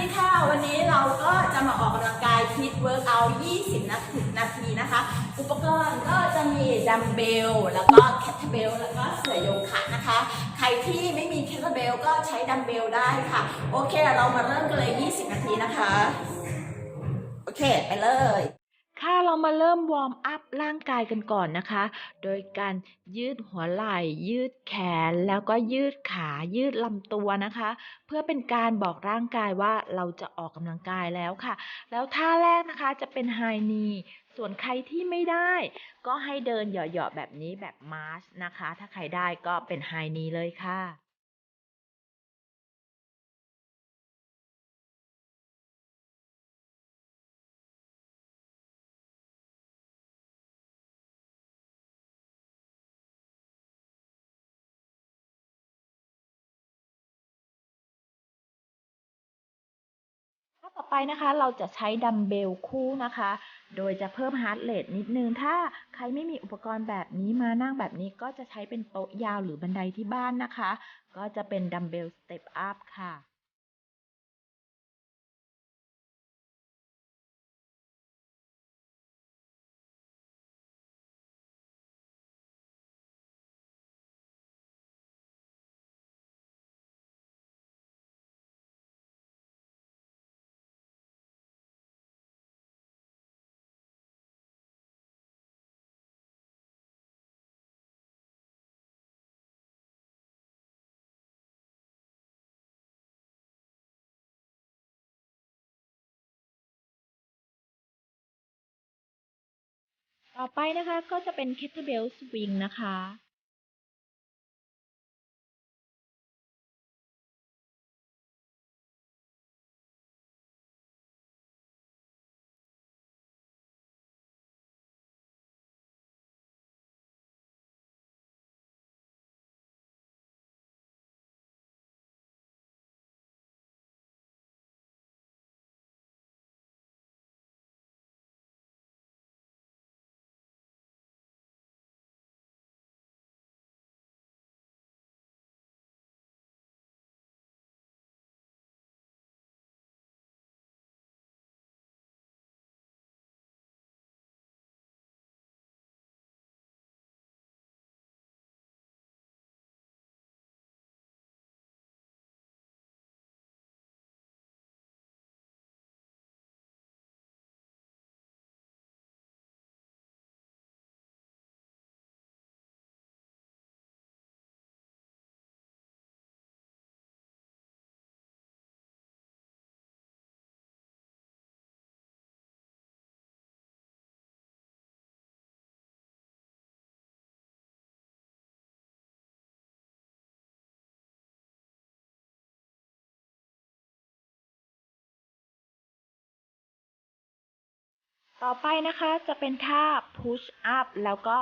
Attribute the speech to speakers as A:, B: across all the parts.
A: ดีค่ะ วันนี้เราก็จะมาออกกำลังกายคิดเวิร์กเอา 20 นาทีนาทีนะคะ อุปกรณ์ก็จะมีดัมเบล แล้วก็แคทเบล แล้วก็เสื่อโยคะนะคะ ใครที่ไม่มีแคทเบลก็ใช้ดัมเบลได้ค่ะ โอเค เรามาเริ่มกันเลย 20 นาทีนะคะ โอเค ไปเลย
B: ค่ะเรามาเริ่มวอร์มอัพร่างกายกันก่อนนะคะ โดยการยืดหัวไหล่ยืดแขนแล้วก็ยืดขายืดลำตัวนะคะ เพื่อเป็นการบอกร่างกายว่าเราจะออกกำลังกายแล้วค่ะ แล้วท่าแรกนะคะจะเป็นไฮนีส่วนใครที่ไม่ได้ ก็ให้เดินเหยาะๆแบบนี้แบบมาร์ชนะคะ ถ้าใครได้ก็เป็นไฮนีเลยค่ะ ต่อไปนะคะเราจะใช้ดัมเบลคู่นะคะ โดยจะเพิ่มฮาร์ดเรทนิดนึง ถ้าใครไม่มีอุปกรณ์แบบนี้มานั่งแบบนี้ก็จะใช้เป็นโต๊ะยาวหรือบันไดที่บ้านนะคะ ก็จะเป็นดัมเบลสเต็ปอัพค่ะ ต่อไปนะคะก็จะเป็น kettlebell swing นะคะ ต่อไปนะคะจะเป็นท่า push up แล้วก็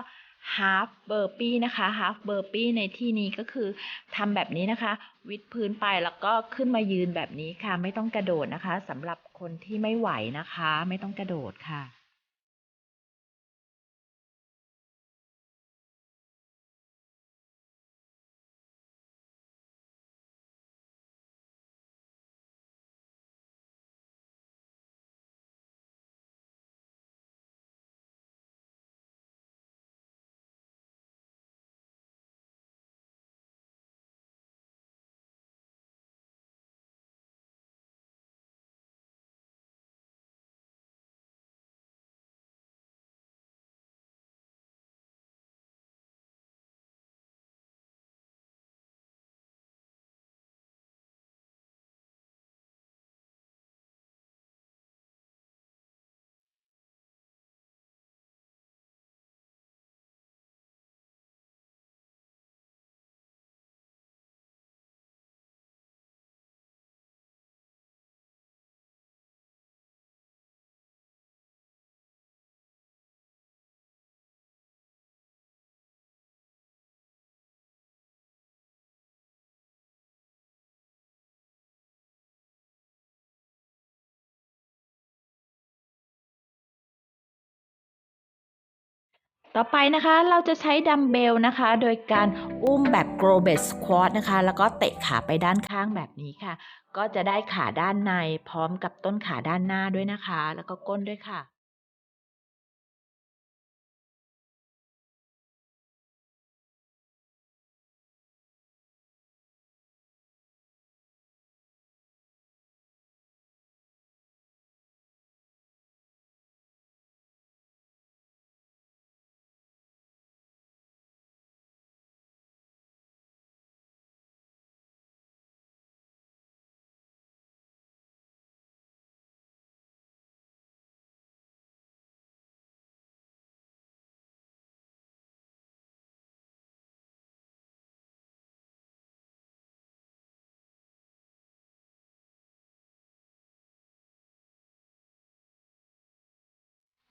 B: half burpee นะคะ half burpee ในที่นี้ก็คือทำแบบนี้นะคะ วิดพื้นไปแล้วก็ขึ้นมายืนแบบนี้ค่ะ ไม่ต้องกระโดดนะคะสำหรับคนที่ไม่ไหวนะคะ ไม่ต้องกระโดดค่ะ ต่อไปนะคะเราจะใช้ดัมเบลนะคะ โดยการอุ้มแบบ g r o b e t squat นะคะ แล้วก็เตะขาไปด้านข้างแบบนี้ค่ะ ก็จะได้ขาด้านในพร้อมกับต้นขาด้านหน้าด้วยนะคะ แล้วก็ก้นด้วยค่ะ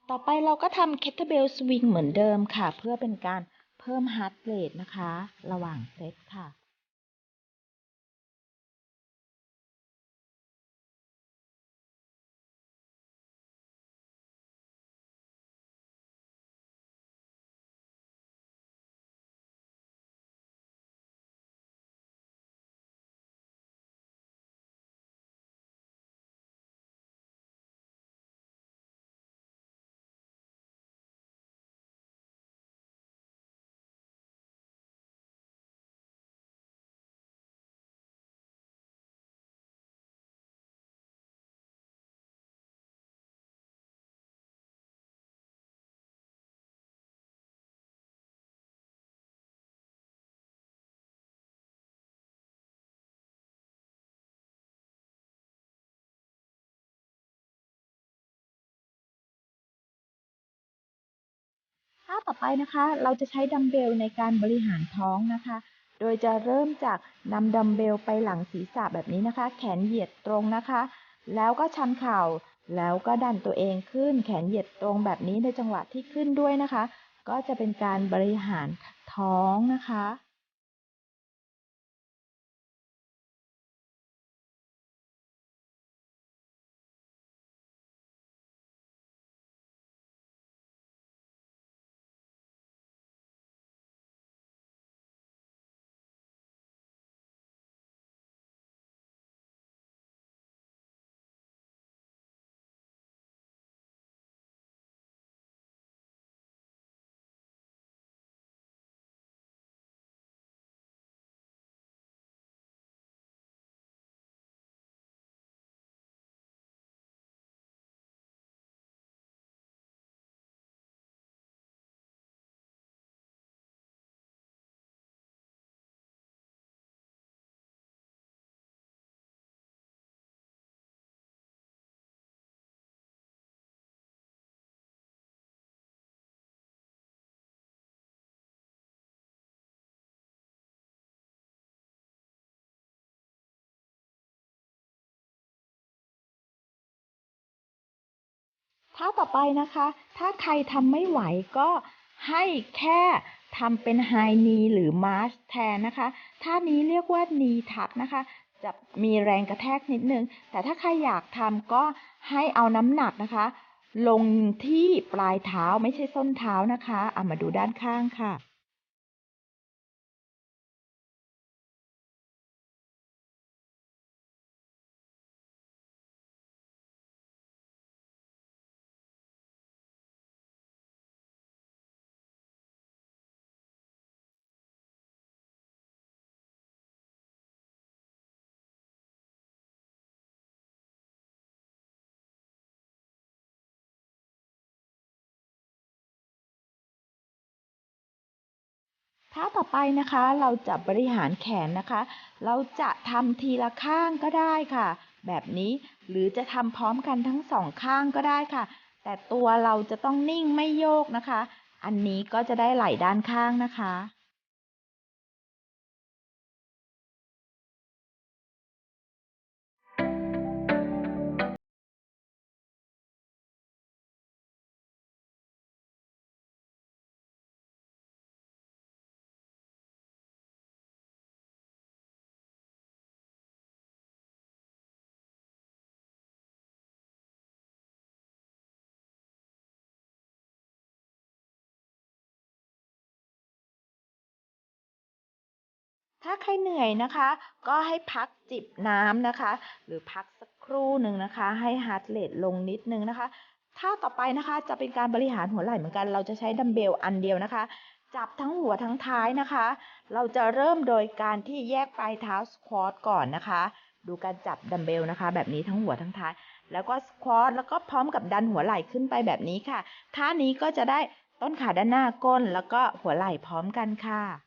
B: ต่อไปเราก็ทำเคสเทเบลสวิงเหมือนเดิมค่ะ เพื่อเป็นการเพิ่มฮาร์ดเรทนะคะ ระหว่างเซตค่ะ ท่าต่อไปนะคะ เราจะใช้ดัมเบลในการบริหารท้องนะคะ โดยจะเริ่มจากนำดัมเบลไปหลังศีรษะแบบนี้นะคะ แขนเหยียดตรงนะคะ แล้วก็ชันเข่า แล้วก็ดันตัวเองขึ้น แขนเหยียดตรงแบบนี้ในจังหวะที่ขึ้นด้วยนะคะ ก็จะเป็นการบริหารท้องนะคะ ท่าต่อไปนะคะ ถ้าใครทำไม่ไหวก็ให้แค่ทำเป็นไฮนีหรือมาร์ชแทนนะคะ ท่านี้เรียกว่านีทักนะคะ จะมีแรงกระแทกนิดนึง แต่ถ้าใครอยากทำก็ให้เอาน้ำหนักนะคะ ลงที่ปลายเท้าไม่ใช่ส้นเท้านะคะเอามาดูด้านข้างค่ะ ท่าต่อไปนะคะเราจะบริหารแขนนะคะ เราจะทำทีละข้างก็ได้ค่ะ แบบนี้หรือจะทำพร้อมกันทั้งสองข้างก็ได้ค่ะ แต่ตัวเราจะต้องนิ่งไม่โยกนะคะ อันนี้ก็จะได้ไหล่ด้านข้างนะคะ ถ้าใครเหนื่อยนะคะ ก็ให้พักจิบน้ำนะคะ หรือพักสักครู่หนึ่งนะคะ ให้ฮาร์ดเรทลงนิดนึงนะคะท่าต่อไปนะคะจะเป็นการบริหารหัวไหล่เหมือนกัน เราจะใช้ดัมเบลอันเดียวนะคะ จับทั้งหัวทั้งท้ายนะคะ เราจะเริ่มโดยการที่แยกปลายเท้าสควอตก่อนนะคะ ดูการจับดัมเบลนะคะ แบบนี้ทั้งหัวทั้งท้าย แล้วก็สควอตแล้วก็พร้อมกับดันหัวไหล่ขึ้นไปแบบนี้ค่ะ ท่านี้ก็จะได้ต้นขาด้านหน้าก้น แล้วก็หัวไหล่พร้อมกันค่ะ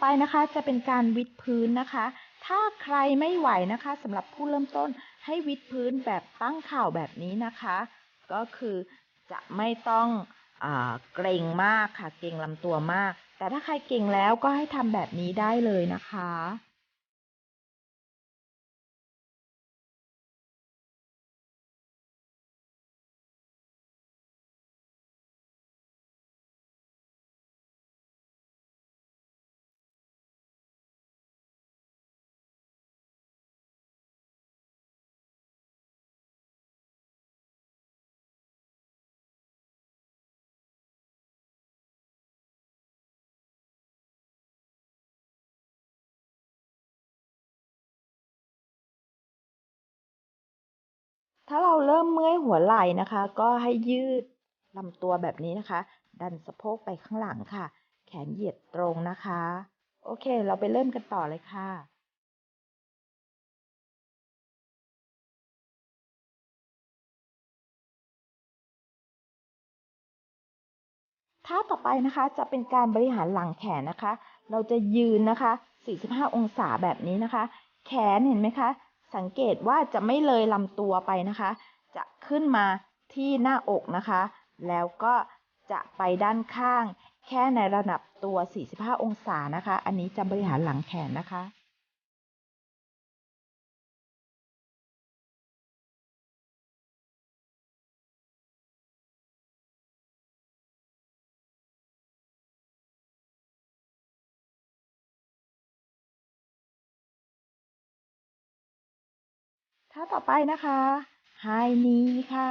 B: ไปนะคะจะเป็นการวิดพื้นนะคะ ถ้าใครไม่ไหวนะคะสำหรับผู้เริ่มต้นให้วิดพื้นแบบตั้งเข่าแบบนี้นะคะ ก็คือจะไม่ต้องอเกรงมากค่ะ เกรงลำตัวมาก แต่ถ้าใครเก่งแล้วก็ให้ทำแบบนี้ได้เลยนะคะ ถ้าเราเริ่มเมื่อยหัวไหล่นะคะ ก็ให้ยืดลำตัวแบบนี้นะคะ ดันสะโพกไปข้างหลังค่ะ แขนเหยียดตรงนะคะ โอเค เราไปเริ่มกันต่อเลยค่ะท่าต่อไปนะคะจะเป็นการบริหารหลังแขนนะคะ เราจะยืนนะคะ 45 องศาแบบนี้นะคะ แขนเห็นไหมคะ สังเกตว่าจะไม่เลยลำตัวไปนะคะ จะขึ้นมาที่หน้าอกนะคะ แล้วก็จะไปด้านข้าง แค่ในระดับตัว 45 องศานะคะ อันนี้จะบริหารหลังแขนนะคะ ท่าต่อไปนะคะไฮนีค่ะ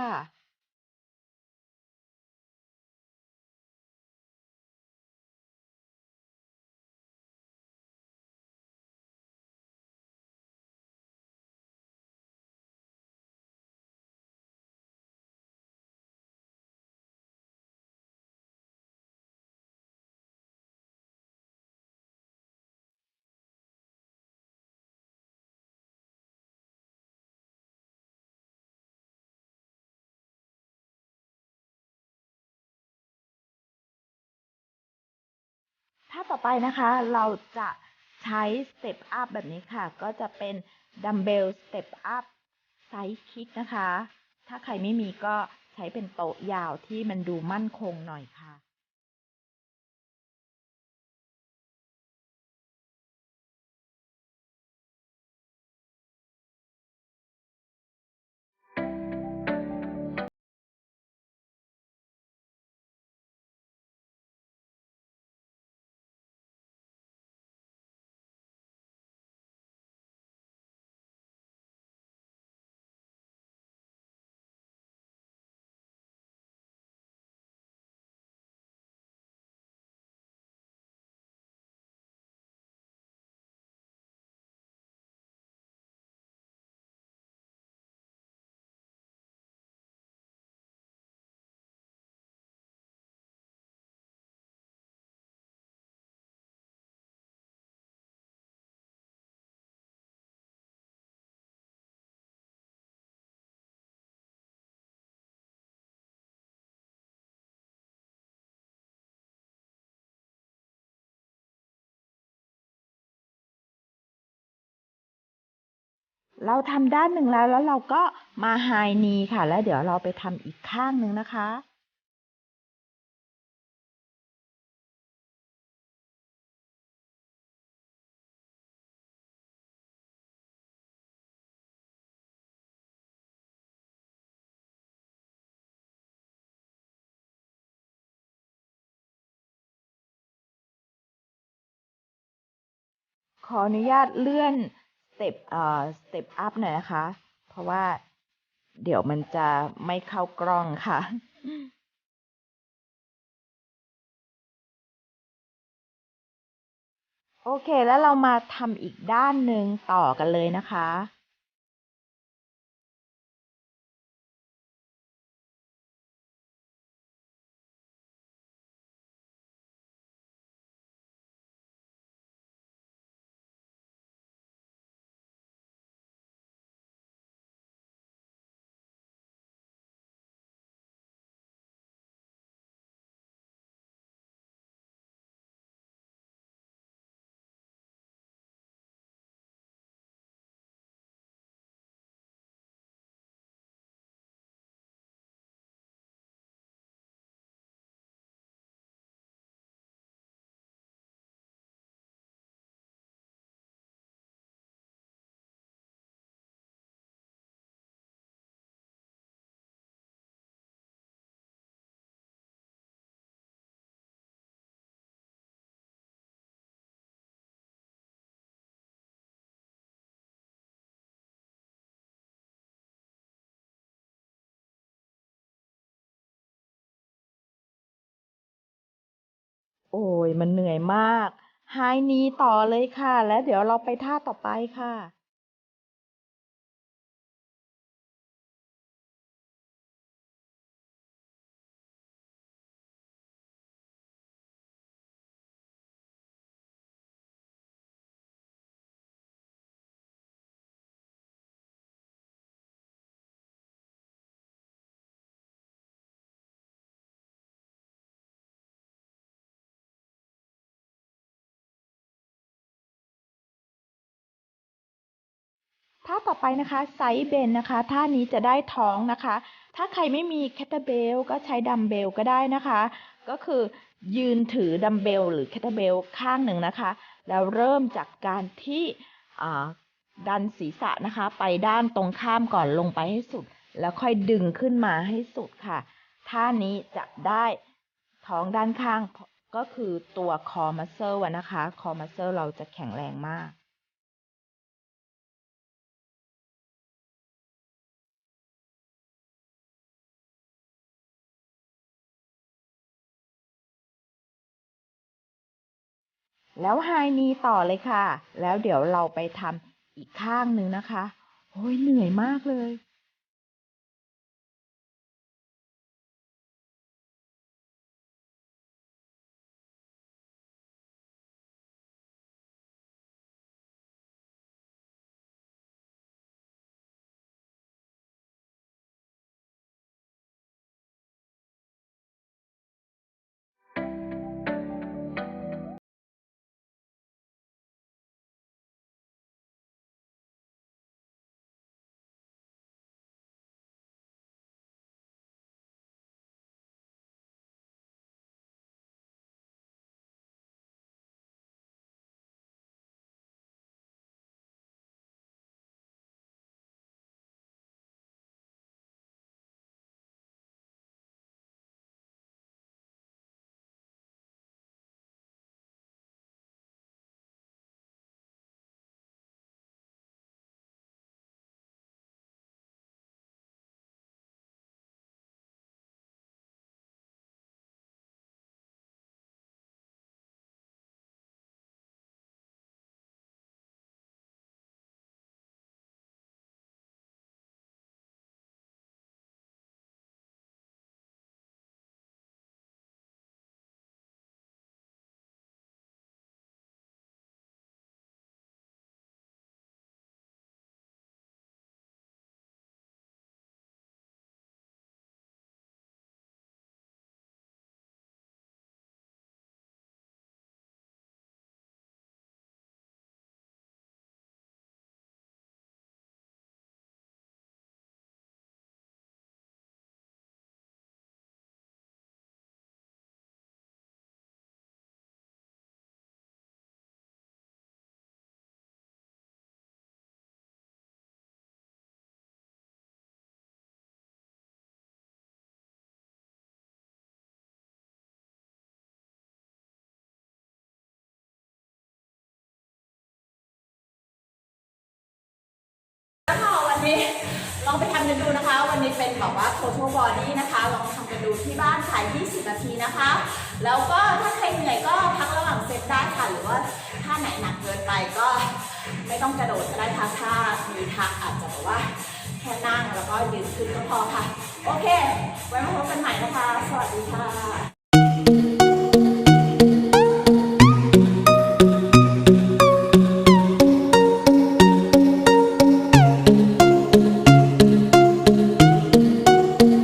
B: ถ้าต่อไปนะคะเราจะใช้สเต็ปอัพแบบนี้ค่ะ ก็จะเป็นดัมเบลสเต็ปอัพไซส์คิดนะคะ ถ้าใครไม่มีก็ใช้เป็นโต๊ะยาวที่มันดูมั่นคงหน่อยค่ะ เราทำด้านหนึ่งแล้วแล้วเราก็มาไฮนีค่ะ แล้วเดี๋ยวเราไปทำอีกข้างหนึ่งนะคะขออนุญาตเลื่อน เต็ปเอ่อสเต็ปอัพหน่อยนะคะ เพราะว่าเดี๋ยวมันจะไม่เข้ากล้องค่ะโอเค แล้วเรามาทำอีกด้านหนึ่งต่อกันเลยนะคะ โอ้ยมันเหนื่อยมากไฮนีต่อเลยค่ะ แล้วเดี๋ยวเราไปท่าต่อไปค่ะ ท่าต่อไปนะคะไซส์เบนนะคะ ท่านี้จะได้ท้องนะคะ ถ้าใครไม่มีแคตเตอร์เบลก็ใช้ดัมเบลก็ได้นะคะ ก็คือยืนถือดัมเบลหรือแคตเบลข้างหนึ่งนะคะ แล้วเริ่มจากการที่ดันศีรษะนะคะ ไปด้านตรงข้ามก่อนลงไปให้สุด แล้วค่อยดึงขึ้นมาให้สุดค่ะ ท่านี้จะได้ท้องด้านข้างก็คือตัวคอมัสเซลนะคะ คอมัสเซลเราจะแข็งแรงมาก แล้วไฮนีต่อเลยค่ะ แล้วเดี๋ยวเราไปทำอีกข้างหนึ่งนะคะ โอ้ยเหนื่อยมากเลย
A: นี้ลองไปทำกันดูนะคะ วันนี้เป็นแบบว่า total body นะคะ ลองทำกันดูที่บ้านค่ะ 20 นาทีนะคะ แล้วก็ถ้าใครเหนื่อยก็พักระหว่างเซตได้ค่ะ หรือว่าถ้าไหนหนักเกินไปก็ไม่ต้องกระโดดก็ได้ค่ะถ้ามีทักอาจจะแบบว่าแค่นั่งแล้วก็ยืนขึ้นก็พอค่ะ โอเค ไว้มาพบกันใหม่นะคะ สวัสดีค่ะ